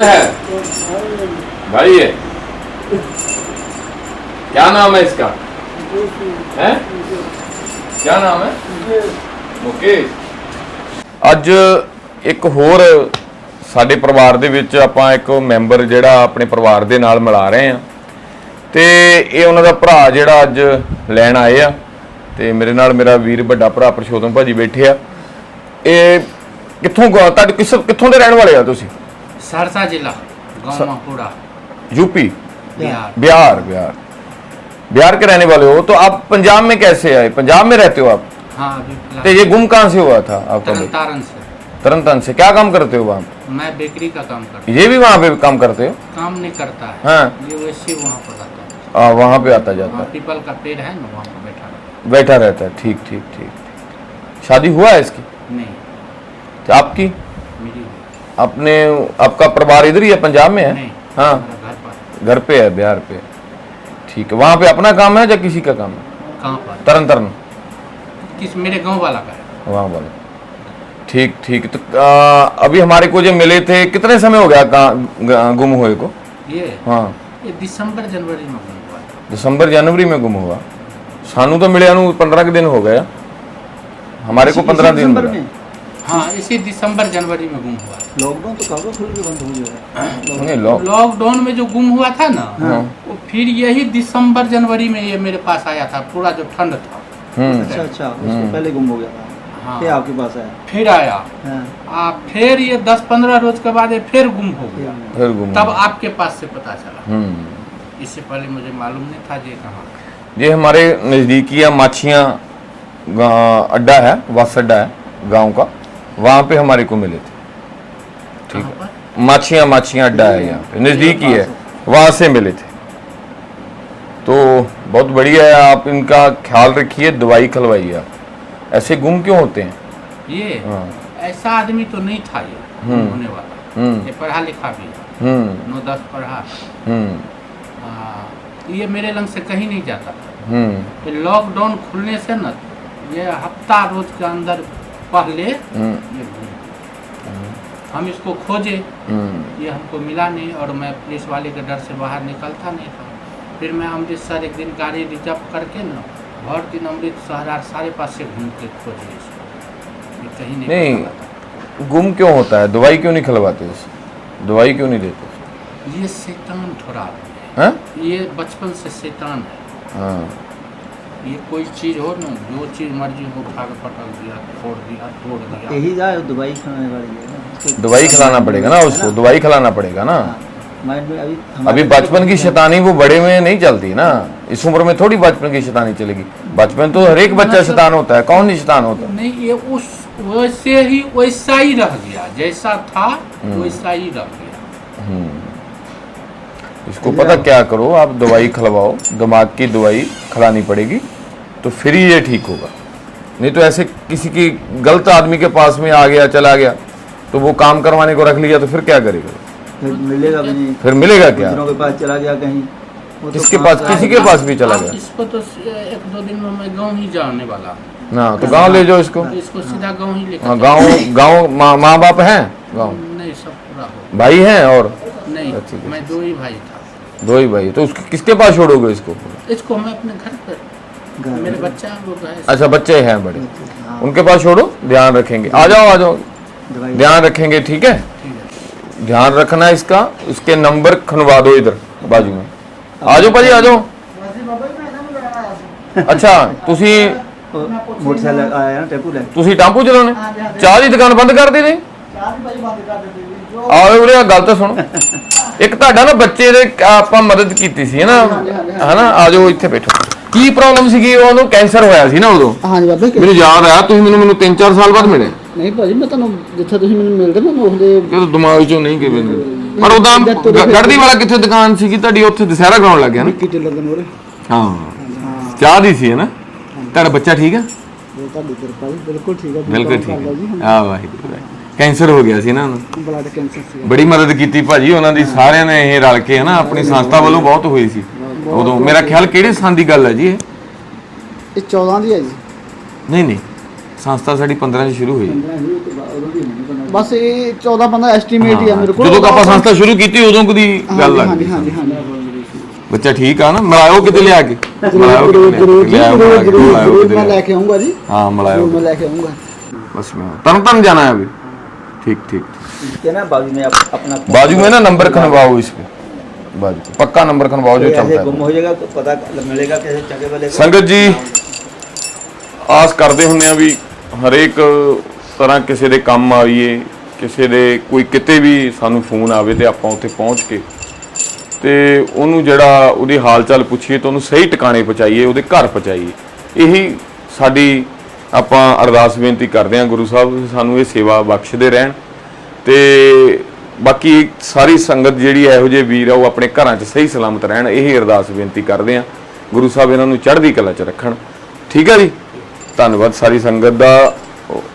है भाई है क्या नाम है इसका है क्या नाम है ਮੁਕੇਸ਼ ਅੱਜ ਇੱਕ ਹੋਰ ਸਾਡੇ ਪਰਿਵਾਰ ਦੇ ਵਿੱਚ ਆਪਾਂ ਇੱਕ ਮੈਂਬਰ ਜਿਹੜਾ ਆਪਣੇ ਪਰਿਵਾਰ ਦੇ ਨਾਲ ਮਿਲਾ ਰਹੇ ਆ ਤੇ ਇਹ ਉਹਨਾਂ ਦਾ ਭਰਾ ਜਿਹੜਾ ਅੱਜ ਲੈਣ ਆਏ ਆ ਤੇ ਮੇਰੇ ਨਾਲ ਮੇਰਾ ਵੀਰ ਵੱਡਾ ਭਰਾ ਪ੍ਰਸ਼ੋਤਮ ਭਾਜੀ ਬੈਠੇ ਆ ਇਹ ਕਿੱਥੋਂ ਗ- ਤੁਹਾਡੇ ਕਿਸ ਕਿੱਥੋਂ ਦੇ ਰਹਿਣ ਵਾਲੇ ਆ ਤੁਸੀਂ सहरसा जिला गाँव मापुरा यूपी बिहार बिहार बिहार बिहार के रहने वाले हो तो आप पंजाब में कैसे आए पंजाब में रहते हो आप हाँ अभी तो फिलहाल ये गुम कहाँ से हुआ था आपका तरन बेटा तारन से तरन तारण से क्या काम करते हो वहाँ मैं बेकरी का काम करता पे? ये भी वहाँ पे काम करते हो हूँ काम नहीं करता है हाँ ये वैसे वहाँ पर रहता है आ, वहाँ पे आता जाता वहाँ है पीपल का पेड़ है ना वहाँ पर बैठा रहता बैठा रहता है ठीक ठीक ठीक शादी हुआ है इसकी है। नहीं तो आपकी मेरी हुई। अपने आपका परिवार इधर ही है पंजाब में है नहीं हाँ हमारा घर पर घर पे है बिहार पे ठीक है वहाँ पे अपना काम है या किसी का काम है कहाँ पर तरन तरन किस मेरे गांव वाला का है वहाँ वाले ठीक ठीक तो आ, अभी हमारे को जो मिले थे कितने समय हो गया कहाँ- ग- गुम हुए को ये हाँ ये दिसंबर जनवरी में गुम हुआ था। दिसंबर जनवरी में गुम हुआ सानू तो मिले ਨੂੰ 15 के दिन हो गया हमारे को 15 दिन दिसंबर मिला। में हाँ इसी दिसंबर जनवरी में गुम हुआ लॉकडाउन तो कब खुल के बंद हो गया? लॉकडाउन में जो गुम हुआ था ना हाँ। वो फिर यही दिसंबर जनवरी में ये मेरे पास आया था पूरा जो ठंड था। हम्म। अच्छा अच्छा उससे पहले गुम हो गया था। हाँ। फिर आपके पास आया? फिर आया। हाँ, आ, फिर ये दस पंद्रह रोज के बाद ये फिर गुम हो गया। फिर गुम तब आपके पास से पता चला। हम्म। इससे पहले मुझे मालूम नहीं था ये कहाँ ये हमारे नज़दीकी या माछियाँ अड्डा है बस अड्डा है गाँव का। वहाँ पे हमारे को मिले थे। ठीक है? माछियाँ माछियाँ अड्डा है यहाँ पे। नज़दीक ही है। वहाँ से मिले थे। तो बहुत बढ़िया है आप इनका ख्याल रखिए दवाई खलवाइए आप। ऐसे गुम क्यों होते हैं? ये हाँ। ऐसा आदमी तो नहीं था ये हम्म। होने वाला। हम्म। ये पढ़ा लिखा भी हम्म। नौ दस पढ़ा। आ, ये मेरे लंग से कहीं नहीं जाता। लॉकडाउन खुलने से न ये हफ़्ता रोज के अंदर पहले। हम्म। हम इसको खोजे। हम्म। ये हमको मिला नहीं और मैं पुलिस वाले के डर से बाहर निकलता नहीं था। फिर मैं अमृतसर एक दिन गाड़ी रिज़र्व करके ना भर दिन अमृतसर और सारे पास से घूम के खोजे इसको। कहीं नहीं नहीं गुम क्यों होता है? दवाई क्यों नहीं खिलवाते उसे दवाई क्यों नहीं देते ये शैतान थोड़ा हैं? ये बचपन से शैतान है। हाँ। ये कोई चीज़ हो ना जो चीज़ मर्ज़ी हो उठा के पटक दिया फोड़ दिया तोड़ दिया। यही जाए दवाई खाने वाली है ना। दवाई खिलाना पड़ेगा ना उसको दवाई खिलाना पड़ेगा ना। हाँ, अभी अभी बचपन की शैतानी वो बड़े में नहीं चलती ना। इस उम्र में थोड़ी बचपन की शैतानी चलेगी। बचपन तो हर एक बच्चा शैतान होता है कौन नहीं शैतान होता? नहीं ये उस वैसे ही वैसा ही रह गया जैसा था हम्म। वैसा ही रह गया। हम्म। इसको पता क्या करो आप दवाई खिलवाओ दिमाग की दवाई खिलानी पड़ेगी। तो फिर ही ये ठीक होगा। नहीं तो ऐसे किसी की गलत आदमी के पास में आ गया चला गया तो वो काम करवाने को रख लिया तो फिर क्या करेगा? फिर मिलेगा भी नहीं। फिर मिलेगा क्या? के पास चला गया कहीं वो तो किसके पास किसी के पास भी चला गया। इसको तो एक दो दिन में मैं गाँव ही जाने वाला। ना तो गाँव ले जाओ इसको। तो इसको सीधा गाँव ही लेकर हाँ गाँव गाँव माँ माँ बाप हैं? गाँव? नहीं सब पूरा हो भाई हैं और? नहीं ठीक मैं दो ही भाई था। दो ही भाई तो उसके किसके पास छोड़ोगे इसको? इसको मैं अपने घर पर मेरे में। बच्चा लोग है अच्छा बच्चे हैं बड़े हाँ, उनके पास छोड़ो ध्यान रखेंगे आ जाओ आ जाओ दवाई ध्यान रखेंगे ठीक है ठीक है ध्यान रखना इसका इसके नंबर खनवा दो इधर बाजू में आ जाओ भाजी आ जाओ ਅੱਛਾ ਤੁਸੀਂ वो मोटरसाइकिल आया ना टेम्पू ले ਤੁਸੀਂ ਟਾਂਪੂ ਚਲਾਉਣੇ ਚਾਹ ਦੀ ਦੁਕਾਨ ਬੰਦ ਕਰ ਦੇਣੀ ਆਓ ਵੀਰੇ ਆਹ ਗੱਲ ਤਾਂ ਸੁਣੋ ਇੱਕ ਤੁਹਾਡਾ ਨਾ ਬੱਚੇ ਦੇ ਆਪਾਂ ਮਦਦ ਕੀਤੀ ਸੀ ਨਾ ਹਨਾ ਆ ਜਾਓ ਇੱਥੇ ਬੈਠੋ ਕੀ ਪ੍ਰੋਬਲਮ ਸੀਗੀ? ਉਹਨੂੰ ਕੈਂਸਰ ਹੋਇਆ ਸੀ ਨਾ ਉਦੋਂ। ਹਾਂਜੀ ਬਾਬੇ ਮੈਨੂੰ ਯਾਦ ਆਇਆ ਤੁਸੀਂ ਮੈਨੂੰ ਮੈਨੂੰ 3-4 ਸਾਲ ਬਾਅਦ ਮਿਲੇ। ਨਹੀਂ ਭਾਜੀ ਮੈਂ ਤੁਹਾਨੂੰ ਜਿੱਥੇ ਤੁਸੀਂ ਮੈਨੂੰ ਮਿਲਦੇ ਮੈਂ ਉਹਦੇ ਕਿਉਂ ਦਿਮਾਗ ਚੋਂ ਨਹੀਂ ਕਿਵੇਂ ਪਰ ਉਹਦਾ ਗੜਦੀ ਵਾਲਾ ਕਿੱਥੇ ਦੁਕਾਨ ਸੀਗੀ? ਤੁਹਾਡੀ ਉੱਥੇ ਦਸਹਿਰਾ ਗਰਾਉਣ ਲੱਗਿਆ ਨਾ। ਕਿਤੇ ਲੱਗਣ ਵਾਲੇ ਹਾਂ। ਚਾਹ ਦੀ ਸੀ ਹੈ ਨਾ? ਤੁਹਾਡਾ ਬੱਚਾ ਠੀਕ ਹੈ ਉਹ ਤੁਹਾਡੀ ਕਿਰਪਾ ਜੀ ਬਿਲਕੁਲ ਠੀਕ ਹੈ ਬਿਲਕੁਲ ਠੀਕ ਹੈ ਆ ਵਾਹਿਗੁਰੂ ਵਾਹਿਗੁਰੂ। ਕੈਂਸਰ ਹੋ ਗਿਆ ਸੀ ਨਾ ਉਹਨੂੰ। ਬਲੱਡ ਕੈਂਸਰ ਸੀ ਬੜੀ ਮਦਦ ਕੀਤੀ ਭਾਜੀ ਉਹਨਾਂ ਦੀ ਸਾਰਿਆਂ ਨੇ ਇਹ ਰਲ ਕੇ ਹਨਾ ਆਪਣੀ ਸੰਸਥਾ ਵੱਲੋਂ ਬਹੁਤ ਹੋਈ ਸੀ। ਉਦੋਂ ਮੇਰਾ ਖਿਆਲ ਕਿਹੜੇ ਸਾਲ ਦੀ ਗੱਲ ਹੈ ਜੀ ਇਹ ਇਹ 14 ਦੀ ਹੈ ਜੀ ਨਹੀਂ ਨਹੀਂ ਸੰਸਥਾ ਸਾਡੀ 15 ਚ ਸ਼ੁਰੂ ਹੋਈ ਬਸ ਇਹ 14 15 ਐਸਟੀਮੇਟ ਹੀ ਆ ਮੇਰੇ ਕੋਲ ਜਦੋਂ ਕੁ ਆਪਾਂ ਸੰਸਥਾ ਸ਼ੁਰੂ ਕੀਤੀ ਉਦੋਂ ਕਦੀ ਗੱਲ ਆ ਹਾਂਜੀ ਹਾਂਜੀ ਹਾਂਜੀ ਬੱਚਾ ਠੀਕ ਆ ਨਾ ਮਿਲਾਇਓ ਕਿਤੇ ਲਿਆ ਕੇ ਮਿਲਾਇਓ ਜ਼ਰੂਰ ਕਿਤੇ ਜ਼ਰੂਰ ਜੀ ਲਿਆਇਓ, ਜ਼ਰੂਰ ਮਿਲਾਇਓ ਜ਼ਰੂਰ ਕਿਤੇ ਜ਼ਰੂਰ ਮੈਂ ਲਿਆਇਓ। ਲੈ ਕੇ ਆਉਂਗਾ ਜੀ ਹਾਂ ਮਿਲਾਇਓ ਜ਼ਰੂਰ ਮੈਂ ਲੈ ਕੇ ਆਉਂਗਾ बस मैं तन तन जाना है अभी ठीक ठीक क्या ना बाजू में आप अपना बाजू में ना नंबर खनवाओ इस पे बाजू पे। पक्का नंबर खनवाओ जो कोई ऐसे चलता गुम है हो जाएगा तो पता मिलेगा कैसे चंगे वाले को? ਸੰਗਤ ਜੀ ਆਸ ਕਰਦੇ ਹੁੰਦੇ ਆ ਵੀ ਹਰੇਕ ਤਰ੍ਹਾਂ ਕਿਸੇ ਦੇ ਕੰਮ ਆਈਏ ਕਿਸੇ ਦੇ ਕੋਈ ਕਿਤੇ ਵੀ ਸਾਨੂੰ ਫੋਨ ਆਵੇ ਤੇ ਆਪਾਂ ਉੱਥੇ ਪਹੁੰਚ ਕੇ ਤੇ ਉਹਨੂੰ ਜਿਹੜਾ ਉਹਦੀ ਹਾਲ ਚਾਲ ਪੁੱਛੀਏ ਤੇ ਉਹਨੂੰ ਸਹੀ ਟਿਕਾਣੇ ਪਹੁੰਚਾਈਏ ਉਹਦੇ ਘਰ ਪਹੁੰਚਾਈਏ ਇਹੀ ਸਾਡੀ ਆਪਾਂ ਅਰਦਾਸ ਬੇਨਤੀ ਕਰਦੇ ਹਾਂ ਗੁਰੂ ਸਾਹਿਬ ਸਾਨੂੰ ਇਹ ਸੇਵਾ ਬਖਸ਼ਦੇ ਰਹਿਣ ਤੇ ਬਾਕੀ ਸਾਰੀ ਸੰਗਤ ਜਿਹੜੀ ਇਹੋ ਜਿਹੇ ਵੀਰ ਆ, ਉਹ ਆਪਣੇ ਘਰਾਂ 'ਚ ਸਹੀ ਸਲਾਮਤ ਰਹਿਣ, ਇਹੀ ਅਰਦਾਸ ਬੇਨਤੀ ਕਰਦੇ ਆ ਗੁਰੂ ਸਾਹਿਬ ਇਹਨਾਂ ਨੂੰ ਚੜ੍ਹਦੀ ਕਲਾ 'ਚ ਰੱਖਣ। ਠੀਕ ਆ ਜੀ? ਧੰਨਵਾਦ ਸਾਰੀ ਸੰਗਤ ਦਾ।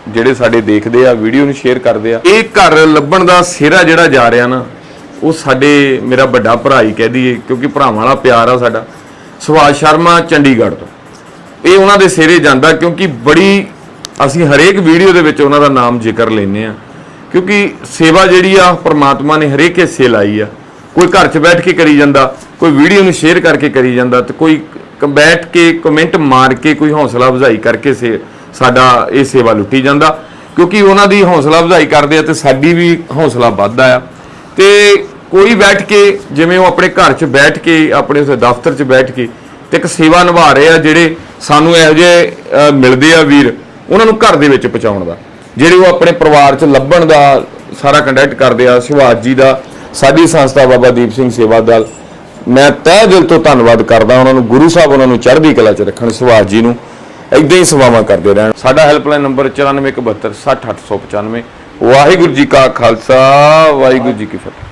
ਜਿਹੜੇ ਸਾਡੇ ਦੇਖਦੇ ਆ, ਵੀਡੀਓ ਨੂੰ ਸ਼ੇਅਰ ਕਰਦੇ ਆ। ਇਹ ਘਰ ਲੱਭਣ ਦਾ ਸਿਹਰਾ ਜਿਹੜਾ ਜਾ ਰਿਹਾ ਨਾ, ਉਹ ਸਾਡੇ ਮੇਰਾ ਵੱਡਾ ਭਰਾ ਹੀ ਕਹਿ ਦਈਏ, ਕਿਉਂਕਿ ਭਰਾਵਾਂ ਵਾਲਾ ਪਿਆਰ ਆ ਸਾਡਾ। ਸੁਭਾਸ਼ ਸ਼ਰਮਾ, ਚੰਡੀਗੜ੍ਹ ਤੋਂ। ਇਹ ਉਹਨਾਂ ਦੇ ਸਿਰੇ ਜਾਂਦਾ, ਕਿਉਂਕਿ ਬੜੀ ਅਸੀਂ ਹਰੇਕ ਵੀਡੀਓ ਦੇ ਵਿੱਚ ਉਹਨਾਂ ਦਾ ਨਾਮ ਜ਼ਿਕਰ ਲੈਨੇ ਆ ਕਿਉਂਕਿ ਸੇਵਾ ਜਿਹੜੀ ਆ ਪ੍ਰਮਾਤਮਾ ਨੇ ਹਰੇਕ ਹਿੱਸੇ ਲਾਈ ਆ। ਕੋਈ ਘਰ 'ਚ ਬੈਠ ਕੇ ਕਰੀ ਜਾਂਦਾ ਕੋਈ ਵੀਡੀਓ ਨੂੰ ਸ਼ੇਅਰ ਕਰਕੇ ਕਰੀ ਜਾਂਦਾ ਤੇ ਕੋਈ ਬੈਠ ਕੇ ਕਮੈਂਟ ਮਾਰ ਕੇ ਕੋਈ ਹੌਸਲਾ ਅਫਜ਼ਾਈ ਕਰਕੇ ਸੇ ਸਾਡਾ ਇਹ ਸੇਵਾ ਲੁੱਟੀ ਜਾਂਦਾ। ਕਿਉਂਕਿ ਉਹਨਾਂ ਦੀ ਹੌਸਲਾ ਅਫਜ਼ਾਈ ਕਰਦੇ ਆ ਤੇ ਸਾਡੀ ਵੀ ਹੌਸਲਾ ਵੱਧਦਾ ਆ। ਤੇ ਕੋਈ ਬੈਠ ਕੇ ਜਿਵੇਂ ਉਹ ਆਪਣੇ ਘਰ 'ਚ ਬੈਠ ਕੇ ਆਪਣੇ ਉਸ ਦਫ਼ਤਰ 'ਚ ਬੈਠ ਕੇ ਤੇ ਇੱਕ ਸੇਵਾ ਨਿਭਾ ਰਹੇ ਆ ਜਿਹੜੇ ਸਾਨੂੰ ਇਹੋ ਜਿਹੇ ਅਹ, ਮਿਲਦੇ ਆ ਵੀਰ ਉਹਨਾਂ ਨੂੰ ਘਰ ਦੇ ਵਿੱਚ ਪਹੁੰਚਾਉਣ ਦਾ। ਜਿਹੜੇ ਉਹ ਆਪਣੇ ਪਰਿਵਾਰ 'ਚ ਲੱਭਣ ਦਾ ਸਾਰਾ ਕੰਟੈਕਟ ਕਰਦੇ ਆ ਸੁਭਾਸ਼ ਜੀ ਦਾ, ਸਾਡੀ ਸੰਸਥਾ ਬਾਬਾ ਦੀਪ ਸਿੰਘ ਸੇਵਾ ਦਲ। ਮੈਂ ਤਹਿ ਦਿਲ ਤੋਂ ਧੰਨਵਾਦ ਕਰਦਾ ਉਹਨਾਂ ਨੂੰ, ਗੁਰੂ ਸਾਹਿਬ ਉਹਨਾਂ ਨੂੰ ਚੜ੍ਹਦੀ ਕਲਾ 'ਚ ਰੱਖਣ ਸੁਭਾਸ਼ ਜੀ ਨੂੰ ਇਦਾਂ ਹੀ ਸੇਵਾਵਾਂ ਕਰਦੇ ਰਹਿਣ। ਸਾਡਾ ਹੈਲਪਲਾਈਨ ਨੰਬਰ 9417 60895 ਵਾਹਿਗੁਰੂ ਜੀ ਕਾ ਖਾਲਸਾ, ਵਾਹਿਗੁਰੂ ਜੀ ਕੀ ਫਤਿਹ।